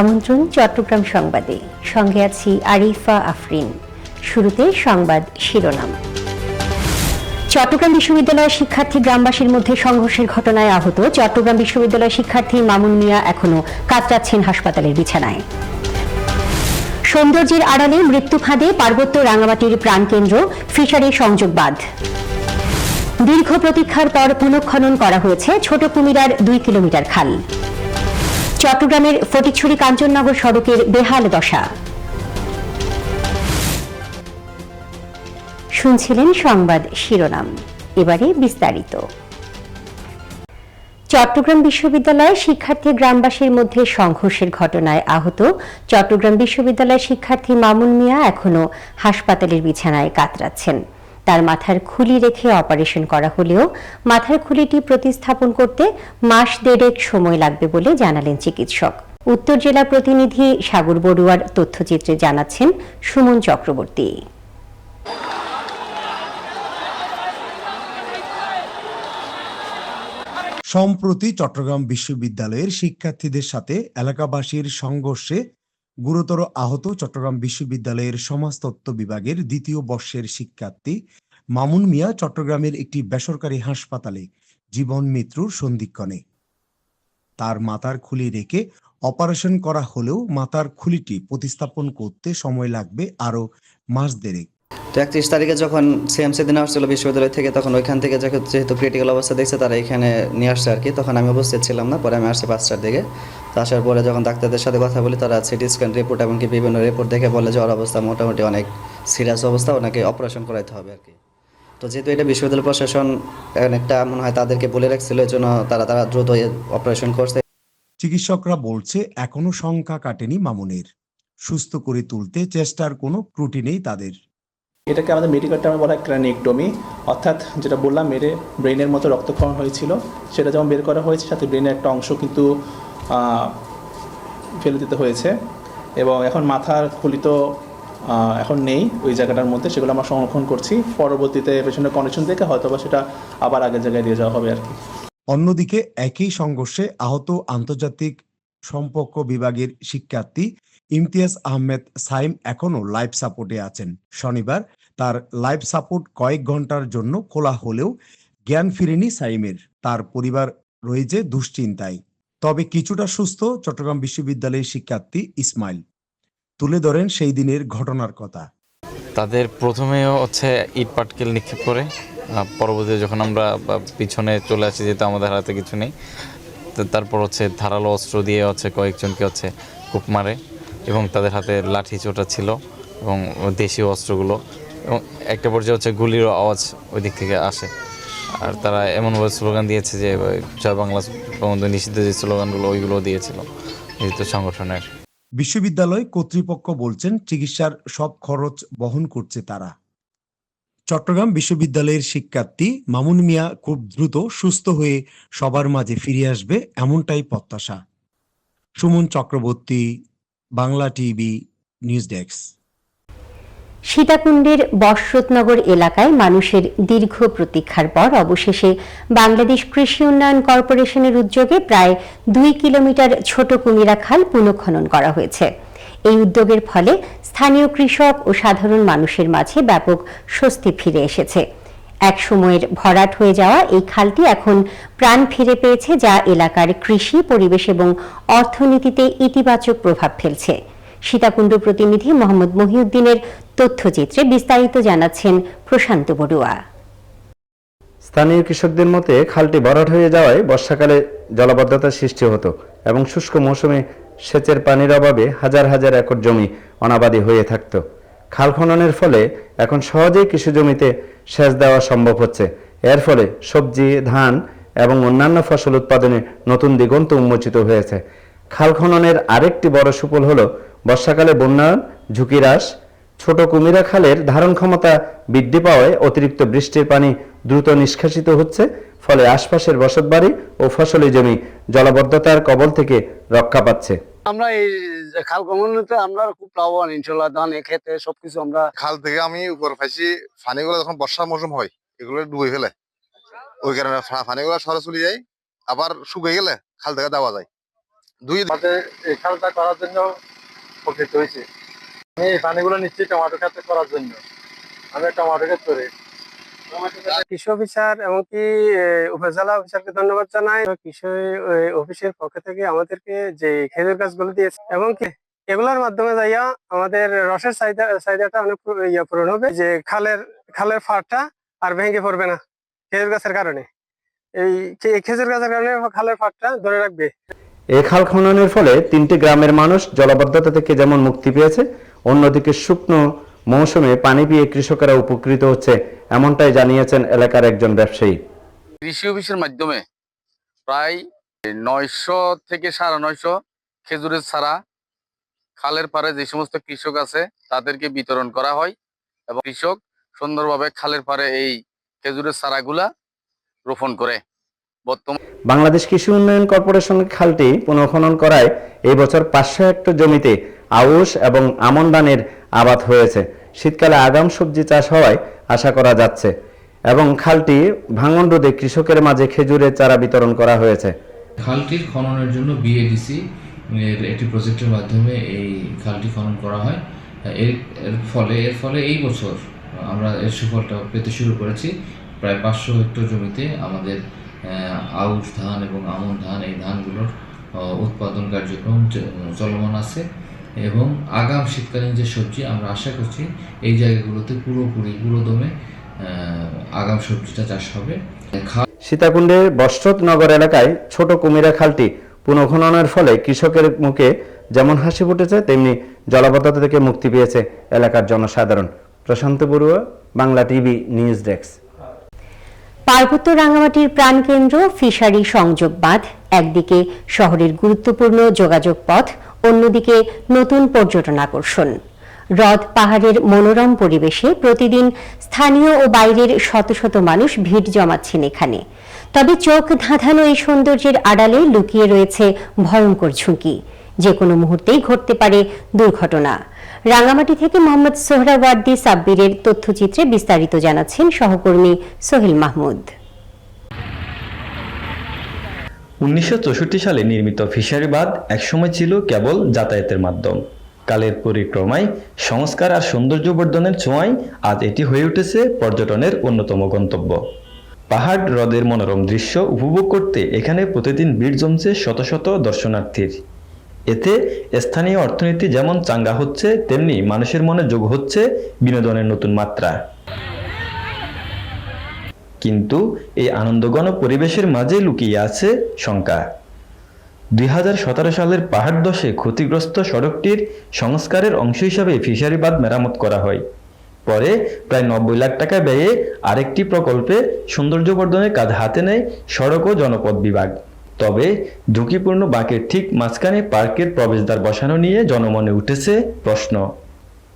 আমন্ত্রণ চট্টগ্রাম সংবাদে। সঙ্গে আছি আরিফা আফরিন। শুরুতে সংবাদ শিরোনাম। চট্টগ্রাম বিশ্ববিদ্যালয়ের শিক্ষার্থী গ্রামবাসীর মধ্যে সংঘর্ষের ঘটনায় আহত চট্টগ্রাম বিশ্ববিদ্যালয়ের শিক্ষার্থী মামুন মিয়া এখনও কাতরাচ্ছেন হাসপাতালের বিছানায়। সৌন্দর্যের আড়ালে মৃত্যু ফাঁদে পার্বত্য রাঙামাটির প্রাণকেন্দ্র ফিশারি সংযোগ বাঁধ। দীর্ঘ প্রতীক্ষার পর পুনঃখনন করা হয়েছে ছোট কুমিরার দুই কিলোমিটার খাল। চট্টগ্রামের ফটিকছড়ি কাঞ্চননগর সড়কের বেহাল দশা। শুনছিলেন সংবাদ শিরোনাম। এবারে বিস্তারিত। চট্টগ্রাম বিশ্ববিদ্যালয়ে শিক্ষার্থী গ্রামবাসীর মধ্যে সংঘর্ষের ঘটনায় আহত চট্টগ্রাম বিশ্ববিদ্যালয়ের শিক্ষার্থী মামুন মিয়া এখনও হাসপাতালের বিছানায় কাতরাচ্ছেন। তার মাথার খুলি রেখে অপারেশন করা হলেও মাথার খুলিটি প্রতিস্থাপন করতে মাস দেড়েক সময় লাগবে বলে জানালেন চিকিৎসক। উত্তর জেলা প্রতিনিধি সাগর বড়ুয়ার তথ্যচিত্রে জানাচ্ছেন সুমন চক্রবর্তী। সম্প্রতি চট্টগ্রাম বিশ্ববিদ্যালয়ের শিক্ষার্থীদের সাথে এলাকাবাসীর সংঘর্ষে গুরুতর আহত চট্টগ্রাম বিশ্ববিদ্যালয়ের সমাজতত্ত্ব বিভাগের দ্বিতীয় বর্ষের শিক্ষার্থী মামুন মিয়া চট্টগ্রামের একটি বেসরকারি হাসপাতালে জীবন মৃত্যুর সন্ধিক্ষণে। তার মাথার খুলি রেখে অপারেশন করা হলেও মাথার খুলিটি প্রতিস্থাপন করতে সময় লাগবে আরও মাস দেড়েক। তো একত্রিশ তারিখে যখন সিএমসি দিনে আসছিল বিশ্ববিদ্যালয় থেকে, তখন ওইখান থেকে যখন- যেহেতু ক্রিটিক্যাল অবস্থা দেখছে, তারা এখানে নিয়ে আসছে আর কি। তখন আমি উপস্থিত ছিলাম না, পরে আমি আসছি পাঁচটার দিকে। তো আসার পরে যখন ডাক্তারদের সাথে কথা বলি, তারা সিটি স্ক্যান রিপোর্ট এবং কি বিভিন্ন রিপোর্ট দেখে বলে যে ওর অবস্থা মোটামুটি অনেক সিরিয়াস অবস্থা, ওনাকে অপারেশন করাইতে হবে আর কি। তো যেহেতু এটা বিশ্ববিদ্যালয় প্রশাসন অনেকটা মনে হয় তাদেরকে বলে রাখছিল এই জন্য তারা তারা দ্রুত অপারেশন করছে। চিকিৎসকরা বলছে, এখনও সংখ্যা কাটেনি মামুনের। সুস্থ করে তুলতে চেষ্টার কোনো ত্রুটি নেই তাদের। এটাকে আমাদের মেডিকেল টার্মে বলা হয় ক্রানিকটমি অর্থাৎ যেটা বললাম মেরে ব্রেনের মতো রক্তক্ষরণ হয়েছিল, সেটা যেমন বের করা হয়েছে, সাথে ব্রেনের একটা অংশ কিন্তু ফেলে দিতে হয়েছে। এবং এখন মাথার খুলি তো এখন নেই ওই জায়গাটার মধ্যে, সেগুলো আমরা সংরক্ষণ করছি। পরবর্তীতে পেছনের কন্ডিশন দেখে হয়তো বা সেটা আবার আগের জায়গায় দিয়ে যাওয়া হবে আর কি। অন্যদিকে একই সংঘর্ষে আহত আন্তর্জাতিক সম্পর্ক বিভাগের শিক্ষার্থী ইমতিয়াজ আহমেদ সাইম এখনও লাইফ সাপোর্টে আছেন। শনিবার তার লাইফ সাপোর্ট কয়েক ঘণ্টার জন্য খোলা হলেও জ্ঞান ফিরেনি সাইমের। তার পরিবার রয়েছে দুশ্চিন্তায়। তবে কিছুটা সুস্থ চট্টগ্রাম বিশ্ববিদ্যালয়ের শিক্ষার্থী ইসমাইল। তুলে ধরেন সেই দিনের ঘটনার কথা। তাদের প্রথমে হচ্ছে ইট পাটকেল নিক্ষেপ করে পরবর্তীতে যখন আমরা পিছনে চলে আসি যেহেতু আমাদের হাতে কিছু নেই তারপর হচ্ছে ধারালো অস্ত্র দিয়ে হচ্ছে কয়েকজনকে হচ্ছে কূপ মারে। এবং তাদের হাতে লাঠি চোটা ছিল এবং দেশীয় অস্ত্রগুলো। এবং একটা পর্যায়ে হচ্ছে গুলির আওয়াজ ওই দিক থেকে আসে। আর তারা এমনভাবে স্লোগান দিয়েছে যে জয় বাংলা বঙ্গবন্ধু নিষিদ্ধ যে স্লোগানগুলো ওইগুলো দিয়েছিল যেহেতু সংগঠনের। বিশ্ববিদ্যালয় কর্তৃপক্ষ বলছেন চিকিৎসার সব খরচ বহন করছে তারা। চট্টগ্রাম বিশ্ববিদ্যালয়ের শিক্ষার্থী মামুন মিয়া খুব দ্রুত সুস্থ হয়ে সবার মাঝে ফিরে আসবে এমনটাই প্রত্যাশা। Suman Chakraborty Bangla TV, news desk. সীতাকুণ্ডের বর্ষতনগর এলাকায় মানুষের দীর্ঘ প্রতীক্ষার পর অবশেষে বাংলাদেশ কৃষি উন্নয়ন কর্পোরেশনের উদ্যোগে প্রায় দুই কিলোমিটার ছোট কুমিরা খাল পুনঃখনন করা হয়েছে। এই উদ্যোগের ফলে স্থানীয় কৃষক ও সাধারণ মানুষের মাঝে ব্যাপক স্বস্তি ফিরে এসেছে। এক সময়ের ভরাট হয়ে যাওয়া এই খালটি এখন প্রাণ ফিরে পেয়েছে যা এলাকার কৃষি, পরিবেশ এবং অর্থনীতিতে ইতিবাচক প্রভাব ফেলছে। সীতাকুণ্ড প্রতিনিধি মোহাম্মদ মহিউদ্দিনের তথ্যচিত্রে বিস্তারিত জানাচ্ছেন প্রশান্ত বড়ুয়া। স্থানীয় কৃষকদের মতে, খালটি ভরাট হয়ে যাওয়ায় বর্ষাকালে জলাবদ্ধতার সৃষ্টি হতো এবং শুষ্ক মৌসুমে সেচের পানির অভাবে হাজার হাজার একর জমি অনাবাদী হয়ে থাকত। খাল খননের ফলে এখন সহজেই কৃষি জমিতে সেচ দেওয়া সম্ভব হচ্ছে। এর ফলে সবজি, ধান এবং অন্যান্য ফসল উৎপাদনে নতুন দিগন্ত উন্মোচিত হয়েছে। খাল খননের আরেকটি বড় সুফল হলো বর্ষাকালে বন্যায়ন ঝুঁকি হ্রাস ছোট কুমিরা খালের ধারণ ক্ষমতা বৃদ্ধি পাওয়ায় অতিরিক্ত বৃষ্টির পানি দ্রুত নিষ্কাশিত হচ্ছে, ফলে আশপাশের বসতবাড়ি ও ফসলি জমি জলাবদ্ধতার কবল থেকে রক্ষা পাচ্ছে। আমরা এই খাল কমনতে আমরা খুব লাভবান ইনশাল্লাহ ধান খেতে সবকিছু আমরা খাল থেকে আমি উপর পাইছি পানিগুলো যখন বর্ষার মৌসুম হয় এগুলো ডুবে ফেলে। ওই কারণে ফা- পানিগুলো সরাসরি যায় আবার শুকিয়ে গেলে খাল থেকে দেওয়া যায়। দুই এই খালটা করার জন্য উপকৃত হয়েছে। আমি এই পানিগুলো নিচ্ছি টমেটো ক্ষেত্রে করার জন্য। আমি টমেটো করি। কৃষি অফিসার এমনকি উপজেলা অফিসারকে ধন্যবাদ জানাই। কৃষি অফিসের পক্ষ থেকে আমাদেরকে যে খেজুর গাছগুলো দিয়েছে এবং এগুলোর মাধ্যমে যাইয়া আমাদের রসের চাহিদা, চাহিদাটা অনেক ইয়া পূরণ হবে। যে খালের খালের ফাড়টা আর ভেঙে পড়বে না খেজুর গাছের কারণে। এই খেজুর গাছের কারণে খালের ফাড়টা ধরে রাখবে। এই খাল খননের ফলে তিনটি গ্রামের মানুষ জলাবদ্ধতা থেকে যেমন মুক্তি পেয়েছে, অন্যদিকে শুকনো মৌসুমে পানি পেয়ে কৃষকেরা উপকৃত হচ্ছে এমনটাই জানিয়েছেন এলাকার একজন ব্যবসায়ী। কৃষি অফিসের মাধ্যমে প্রায় নয়শো থেকে সাড়ে নয়শো খেজুরের ছাড়া খালের পাড়ে যে সমস্ত কৃষক আছে তাদেরকে বিতরণ করা হয় এবং কৃষক সুন্দরভাবে খালের পাড়ে এই খেজুরের চারাগুলা রোপণ করে। বর্তমান বাংলাদেশ কৃষি উন্নয়ন কর্পোরেশনের খালটি পুনঃখনন করায় এই বছর পাঁচশো হেক্টর জমিতে আউশ এবং আমন ধানের আবাদ হয়েছে। শীতকালে আগাম সবজি চাষ হওয়ায় আশা করা যাচ্ছে এবং খালটি ভাঙন রোধে কৃষকের মাঝে খেজুরের চারা বিতরণ করা হয়েছে। খালটির খননের জন্য বিএডিসি এর একটি প্রজেক্টের মাধ্যমে এই খালটি খনন করা হয়। এর এর ফলে এর ফলে এই বছর আমরা এর সুফলটা পেতে শুরু করেছি। প্রায় পাঁচশো হেক্টর জমিতে আমাদের আউশ ধান এবং আমন ধান এই ধানগুলোর উৎপাদন কার্যক্রম চলমান আছে। এবং আগাম শীতকালীন যে সবজি আমরা আশা করছি এই জায়গাগুলোতে পুরোপুরি পুরোদমে আগাম সবজিটা চাষ হবে। সীতাকুণ্ডের বস্ত্রত নগর এলাকায় ছোট কুমিরা খালটি পুনঃখননের ফলে কৃষকের মুখে যেমন হাসি ফুটেছে তেমনি জলাবদ্ধতা থেকে মুক্তি পেয়েছে এলাকার জনসাধারণ। Prashanta Barua Bangla TV news desk. পার্বত্য রাঙামাটির প্রাণকেন্দ্র ফিশারি সংযোগ বাঁধ একদিকে শহরের গুরুত্বপূর্ণ যোগাযোগ পথ অন্যদিকে নতুন পর্যটন আকর্ষণ। হ্রদ, পাহাড়ের মনোরম পরিবেশে প্রতিদিন স্থানীয় ও বাইরের শত শত মানুষ ভিড় জমাচ্ছেন এখানে। তবে চোখ ধাঁধানো এই সৌন্দর্যের আড়ালে লুকিয়ে রয়েছে ভয়ঙ্কর ঝুঁকি। যে কোনো মুহূর্তেই ঘটতে পারে দুর্ঘটনা। রাঙামাটি থেকে মোহাম্মদ সোহরাওয়ার্দী সাব্বিরের তথ্যচিত্রে বিস্তারিত জানাচ্ছেন সহকর্মী সোহেল মাহমুদ। উনিশশো চৌষট্টি সালে নির্মিত ফিশারি বাঁধ একসময় ছিল কেবল যাতায়াতের মাধ্যম। কালের পরিক্রমায়, সংস্কার আর সৌন্দর্য বর্ধনের ছোঁয়ায় আজ এটি হয়ে উঠেছে পর্যটনের অন্যতম গন্তব্য। পাহাড় হ্রদের মনোরম দৃশ্য উপভোগ করতে এখানে প্রতিদিন ভিড় জমছে শত শত দর্শনার্থীর। এতে স্থানীয় অর্থনীতি যেমন চাঙ্গা হচ্ছে, তেমনি মানুষের মনে যোগ হচ্ছে বিনোদনের নতুন মাত্রা। কিন্তু এই আনন্দঘন পরিবেশের মাঝে লুকিয়ে আছে শঙ্কা। দুই হাজার সতেরো সালের পাহাড় দশে ক্ষতিগ্রস্ত সড়কটির সংস্কারের অংশ হিসাবে ফিশারি বাঁধ মেরামত করা হয়। পরে প্রায় নব্বই লাখ টাকা ব্যয়ে আরেকটি প্রকল্পে সৌন্দর্যবর্ধনের কাজ হাতে নেয় সড়ক ও জনপথ বিভাগ। তবে ঝুঁকিপূর্ণ বাঁকের ঠিক মাঝখানে পার্কের প্রবেশদ্বার বসানো নিয়ে জনমনে উঠেছে প্রশ্ন।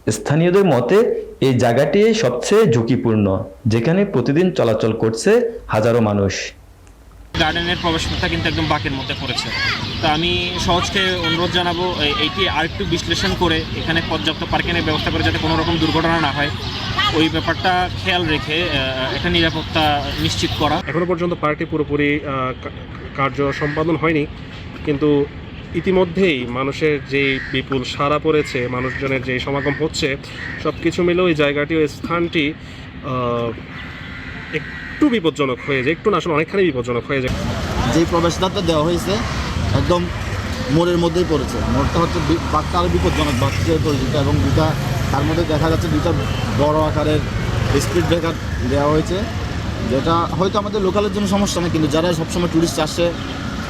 স্থানীয়দের মতে এই জায়গাটি সবচেয়ে ঝুঁকিপূর্ণ যেখানে প্রতিদিন চলাচল করছে হাজারো মানুষ। গার্ডেনের প্রবেশপথটা কিন্তু একদম বাঁকের মধ্যে পড়েছে। তো আমি সহজকে অনুরোধ জানাব এই- এইটি আরেকটু বিশ্লেষণ করে এখানে পর্যাপ্ত পার্কিংয়ের ব্যবস্থা করে যাতে কোনো রকম দুর্ঘটনা না হয়। ওই ব্যাপারটা খেয়াল রেখে একটা নিরাপত্তা নিশ্চিত করা। এখনও পর্যন্ত পার্টি পুরোপুরি কার্য সম্পাদন হয়নি কিন্তু ইতিমধ্যেই মানুষের যে বিপুল সাড়া পড়েছে, মানুষজনের যে সমাগম হচ্ছে সব কিছু মিলে ওই জায়গাটি, ওই স্থানটি একটু বিপজ্জনক হয়ে যায়, একটু না, আসলে অনেকখানি বিপজ্জনক হয়ে যায়। যে প্রবেশদ্বারটা দেওয়া হয়েছে, একদম মোড়ের মধ্যেই পড়েছে। মোড়টা হচ্ছে বাঘটা আরও বিপজ্জনক হিসেবে পরিচিত, এবং দুটা তার মধ্যে দেখা যাচ্ছে দুটা বড় আকারের স্পিড ব্রেকার দেওয়া হয়েছে, যেটা হয়তো আমাদের লোকালের জন্য সমস্যা না কিন্তু যারা সবসময় টুরিস্ট আসে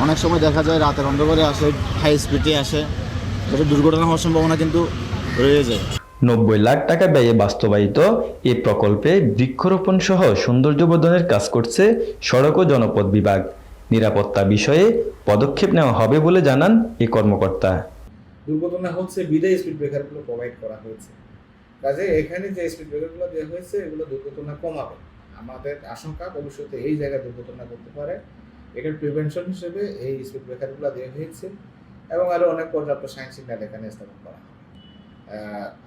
অনেক সময় দেখা যায় রাতের অন্ধকারে আসে হাই স্পিডে আসে। যেটা দুর্ঘটনা হওয়ার সম্ভাবনা কিন্তু রয়ে যায়। নব্বই লাখ টাকা ব্যয়ে বাস্তবায়িত এই প্রকল্পে বৃক্ষরোপণ সহ সৌন্দর্যবর্ধনের কাজ করছে সড়ক ও জনপদ বিভাগ। নিরাপত্তা বিষয়ে পদক্ষেপ নেওয়া হবে বলে জানান এই কর্মকর্তা। দুর্ঘটনা হচ্ছে বিদায় স্পিড ব্রেকারগুলো প্রোভাইড করা হয়েছে। কাজে এখানে যে স্পিড ব্রেকারগুলো দেওয়া হয়েছে এগুলো দুর্ঘটনা কমাবে। আমাদের আশঙ্কা ভবিষ্যতে এই জায়গায় দুর্ঘটনা করতে পারে। এটার প্রিভেনশন হিসেবে এই স্পিড ব্রেকারগুলো দেওয়া হয়েছে এবং আরও অনেক পর্যাপ্ত সাইন সিগন্যাল এখানে স্থাপন করা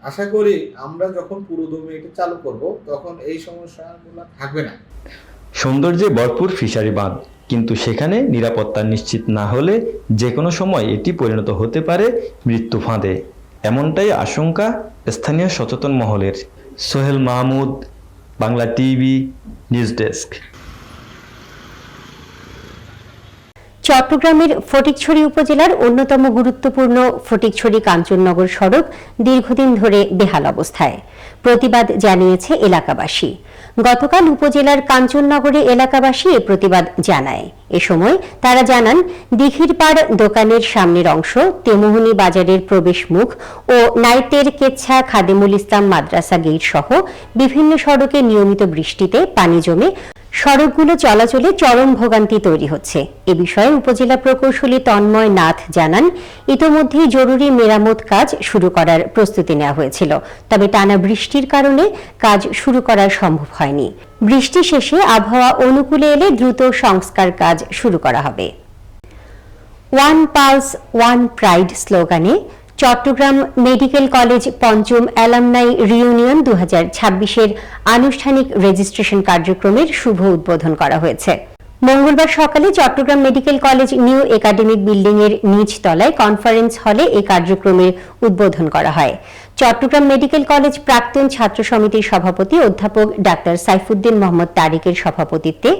আশা করি আমরা যখন পুরোদমে এটা চালু করব, তখন এই সমস্যাগুলো থাকবে না। সৌন্দর্যে ভরপুর ফিশারি বাঁধ, কিন্তু সেখানে নিরাপত্তা নিশ্চিত না হলে যে কোনো সময় এটি পরিণত হতে পারে মৃত্যু ফাঁদে। এমনটাই আশঙ্কা স্থানীয় সচেতন মহলের। Sohel Mahmud, Bangla TV, news desk. চট্টগ্রামের ফটিকছড়ি উপজেলার অন্যতম গুরুত্বপূর্ণ ফটিকছড়ি কাঞ্চননগর সড়ক দীর্ঘদিন ধরে বেহাল অবস্থায়। প্রতিবাদ জানিয়েছে এলাকাবাসী। গতকাল উপজেলার কাঞ্চননগরে এলাকাবাসী এ প্রতিবাদ জানায়। এ সময় তারা জানান দিঘির পাড় দোকানের সামনের অংশ, তেমোহনী বাজারের প্রবেশ মুখ ও নাইটের কেচ্ছা, খাদেমুল ইসলাম মাদ্রাসা গেট সহ বিভিন্ন সড়কে নিয়মিত বৃষ্টিতে পানি জমে সড়কগুলো চলাচলে চরম ভোগান্তি তৈরি হচ্ছে। এ বিষয়ে উপজেলা প্রকৌশলী তন্ময় নাথ জানান, ইতোমধ্যেই জরুরি মেরামত কাজ শুরু করার প্রস্তুতি নেওয়া হয়েছিল। তবে টানা বৃষ্টির কারণে কাজ শুরু করা সম্ভব হয়নি। বৃষ্টি শেষে আবহাওয়া অনুকূলে এলে দ্রুত সংস্কার কাজ শুরু করা হবে। ওয়ান পালস, ওয়ান প্রাইড স্লোগানে চট্টগ্রাম মেডিকেল কলেজ পঞ্চম অ্যালামনাই রিউনিয়ন দু হাজার আনুষ্ঠানিক রেজিস্ট্রেশন কার্যক্রমের শুভ উদ্বোধন করা হয়েছে। মঙ্গলবার সকালে Chattogram medical college new academic building এর নিচতলায় কনফারেন্স হলে এই কার্যক্রমের উদ্বোধন করা হয়। চট্টগ্রাম মেডিকেল কলেজ প্রাক্তন ছাত্র সমিতির সভাপতি অধ্যাপক ডাক্তার সাইফুদ্দিন মোহাম্মদ তারিকের সভাপতিত্বে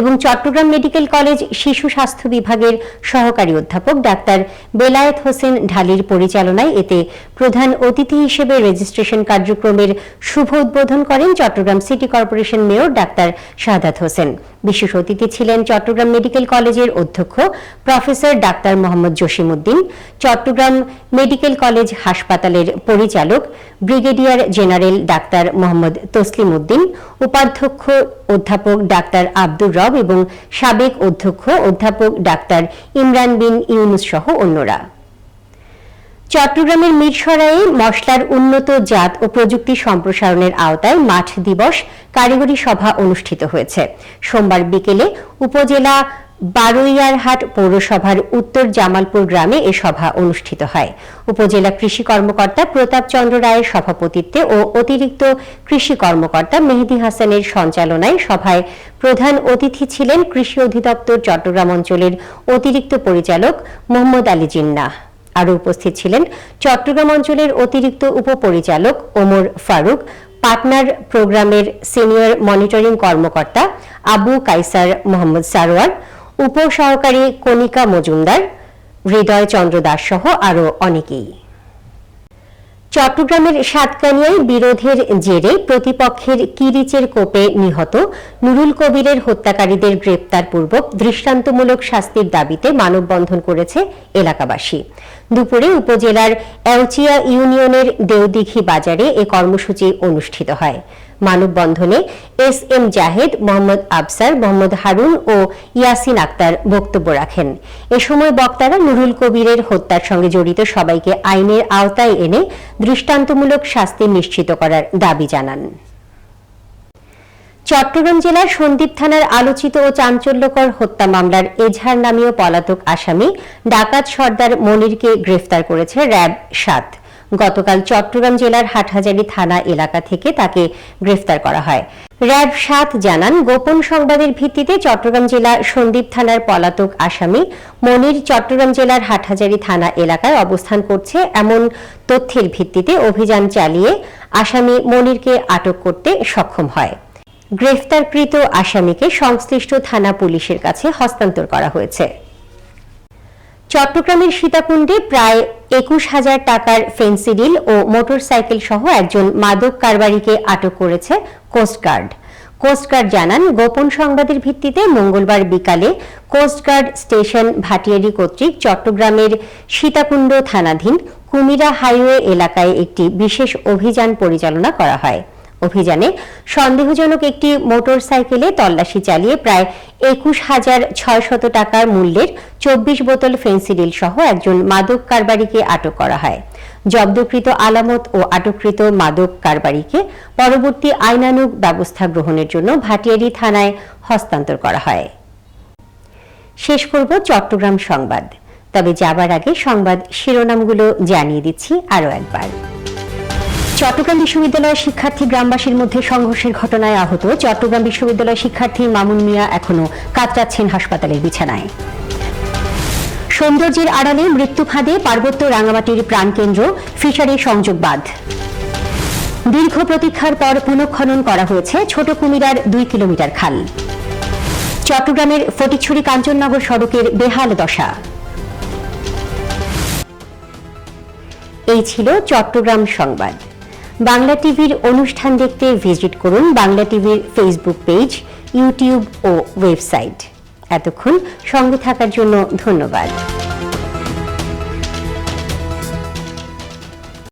এবং চট্টগ্রাম মেডিকেল কলেজ শিশু স্বাস্থ্য বিভাগের সহকারী অধ্যাপক ডাক্তার বেলায়েত হোসেন ঢালির পরিচালনায় এতে প্রধান অতিথি হিসেবে রেজিস্ট্রেশন কার্যক্রমের শুভ উদ্বোধন করেন Chittagong city corporation mayor doctor Shahadat Hossain. বিশেষ অতিথি ছিলেন চট্টগ্রাম মেডিকেল কলেজের অধ্যক্ষ professor doctor Mohammad Jasimuddin, Chattogram medical college হাসপাতালের পরিচালক brigadier general doctor Mohammad Taslim Uddin উপাধ্যক্ষ অধ্যাপক ডাক্তার আব্দুর রব এবং সাবেক অধ্যক্ষ অধ্যাপক ডাক্তার ইমরান বিন ইউনুস সহ অন্যরা। চট্টগ্রামের মিরসরাইয়ে মশলার উন্নত জাত ও প্রযুক্তি সম্প্রসারণের আওতায় মাঠ দিবস কারিগরি সভা অনুষ্ঠিত হয়েছে। সোমবার বিকেলে উপজেলা বারুইয়ারহাট পৌরসভার উত্তর জামালপুর গ্রামে এ সভা অনুষ্ঠিত হয়। উপজেলা কৃষি কর্মকর্তা প্রতাপ চন্দ্র রায়ের সভাপতিত্বে ও অতিরিক্ত কৃষি কর্মকর্তা মেহেদি হাসানের সঞ্চালনায় সভায় প্রধান অতিথি ছিলেন কৃষি অধিদপ্তর চট্টগ্রাম অঞ্চলের অতিরিক্ত পরিচালক মোহাম্মদ আলী জিন্নাহ। আরও উপস্থিত ছিলেন চট্টগ্রাম অঞ্চলের অতিরিক্ত উপপরিচালক ওমর ফারুক পার্টনার প্রোগ্রামের সিনিয়র মনিটরিং কর্মকর্তা আবু কাইসার মোহাম্মদ সারোয়ার উপসহকারী কণিকা মজুমদার, হৃদয় চন্দ্র দাস সহ আরও অনেকেই। চট্টগ্রামের সাতকানিয়ায় বিরোধের জেরে প্রতিপক্ষের কিরিচের কোপে নিহত নুরুল কবিরের হত্যাকারীদের গ্রেপ্তার পূর্বক দৃষ্টান্তমূলক শাস্তির দাবিতে মানববন্ধন করেছে এলাকাবাসী। দুপুরে উপজেলার এওচিয়া ইউনিয়নের দেওদিঘি বাজারে এ কর্মসূচি অনুষ্ঠিত হয়। মানববন্ধনে এস এম জাহেদ, মোহাম্মদ আফসার, মোহাম্মদ হারুন ও ইয়াসিন আক্তার বক্তব্য রাখেন। এ সময় বক্তারা নুরুল কবিরের হত্যার সঙ্গে জড়িত সবাইকে আইনের আওতায় এনে দৃষ্টান্তমূলক শাস্তি নিশ্চিত করার দাবি জানান। চট্টগ্রাম জেলার সন্দ্বীপ থানার আলোচিত ও চাঞ্চল্যকর হত্যা মামলার এজাহার নামীয় পলাতক আসামি ডাকাত সর্দার মনিরকে গ্রেফতার করেছে র্যাব সাত। গতকাল চট্টগ্রাম জেলার হাটহাজারী থানা এলাকা থেকে তাকে গ্রেফতার করা হয়। র্যাব সাত জানান, গোপন সংবাদের ভিত্তিতে চট্টগ্রাম জেলা সন্দ্বীপ থানার পলাতক আসামি মনির চট্টগ্রাম জেলার হাটহাজারী থানা এলাকায় অবস্থান করছে এমন তথ্যের ভিত্তিতে অভিযান চালিয়ে আসামি মনিরকে আটক করতে সক্ষম হয়। গ্রেফতারকৃত আসামিকে সংশ্লিষ্ট থানা পুলিশের কাছে হস্তান্তর করা হয়েছে। চট্টগ্রামের সীতাকুণ্ডে প্রায় একুশ হাজার টাকার ফেন্সিডিল ও মোটরসাইকেল সহ একজন মাদক কারবারিকে আটক করেছে কোস্টগার্ড কোস্টগার্ড জানান, গোপন সংবাদের ভিত্তিতে মঙ্গলবার বিকালে কোস্টগার্ড স্টেশন ভাটিয়ারি কর্তৃক চট্টগ্রামের সীতাকুণ্ড থানাধীন কুমিরা হাইওয়ে এলাকায় একটি বিশেষ অভিযান পরিচালনা করা হয়। অভিযানে সন্দেহজনক একটি মোটর সাইকেলে তল্লাশি চালিয়ে প্রায় একুশ হাজার ছয়শত টাকার মূল্যের চব্বিশ বোতল ফেন্সিডিল সহ একজন মাদক কারবারিকে আটক করা হয়। জব্দকৃত আলামত ও আটককৃত মাদক কারবারিকে পরবর্তী আইনানুগ ব্যবস্থা গ্রহণের জন্য ভাটিয়ারি থানায় হস্তান্তর করা হয়। শেষ করব চট্টগ্রাম সংবাদ। তবে যাবার আগে সংবাদ শিরোনামগুলো জানিয়ে দিচ্ছি আরও একবার। চট্টগ্রাম বিশ্ববিদ্যালয়ের শিক্ষার্থী গ্রামবাসীর মধ্যে সংঘর্ষের ঘটনায় আহত চট্টগ্রাম বিশ্ববিদ্যালয়ের শিক্ষার্থী মামুন মিয়া এখনও কাতরাচ্ছেন হাসপাতালের বিছানায়। সৌন্দর্যের আড়ালে মৃত্যু ফাঁদে পার্বত্য রাঙামাটির প্রাণকেন্দ্র ফিশারি সংযোগ দীর্ঘ প্রতীক্ষার পর পুনঃখনন করা হয়েছে ছোট কুমিরার দুই কিলোমিটার খাল। চট্টগ্রামের ফটিকছড়ি কাঞ্চননগর সড়কের বেহাল দশা। এই ছিল চট্টগ্রাম সংবাদ। বাংলা টিভির অনুষ্ঠান দেখতে ভিজিট করুন বাংলা টিভির ফেসবুক পেজ ইউটিউব ও ওয়েবসাইট এতক্ষণ সঙ্গে থাকার জন্য ধন্যবাদ।